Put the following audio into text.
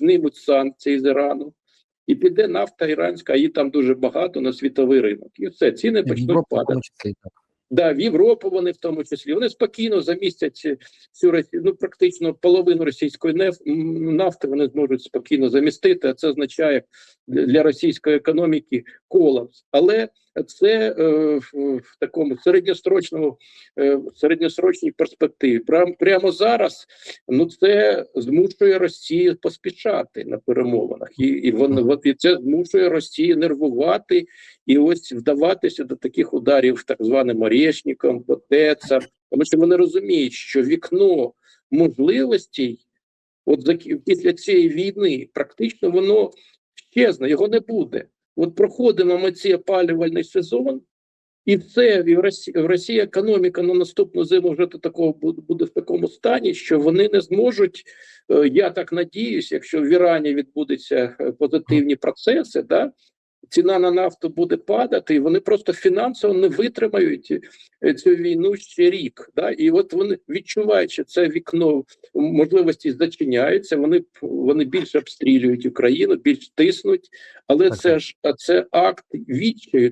знімуть санкції з Ірану, і піде нафта іранська, її там дуже багато на світовий ринок. І все, ціни почнуть Європа, падати. Да, в Європу вони в тому числі. Вони спокійно замістять всю Росію, ну практично половину російської нафти вони зможуть спокійно замістити. А це означає для російської економіки колапс. Але це е, в, в такому середньосрочному е, середньосрочній перспективі. Прям прямо зараз ну це змушує Росію поспішати на перемовинах, і, і вони і це змушує Росію нервувати і ось вдаватися до таких ударів, так званим орешником, потецам, тому що вони розуміють, що вікно можливостей, от після цієї війни, практично воно щезне, його не буде. От проходимо ми цей опалювальний сезон, і і в Росії, в Росії економіка на наступну зиму вже до такого буде, буде в такому стані, що вони не зможуть. е, Я так надіюсь, якщо в Ірані відбудуться е, позитивні процеси, да, ціна на нафту буде падати, і вони просто фінансово не витримають е, цю війну ще рік. Да? І от вони відчуваючи це вікно можливості зачиняється. Вони вони більше обстрілюють Україну, більш тиснуть, але Так, це ж а це акт відчаю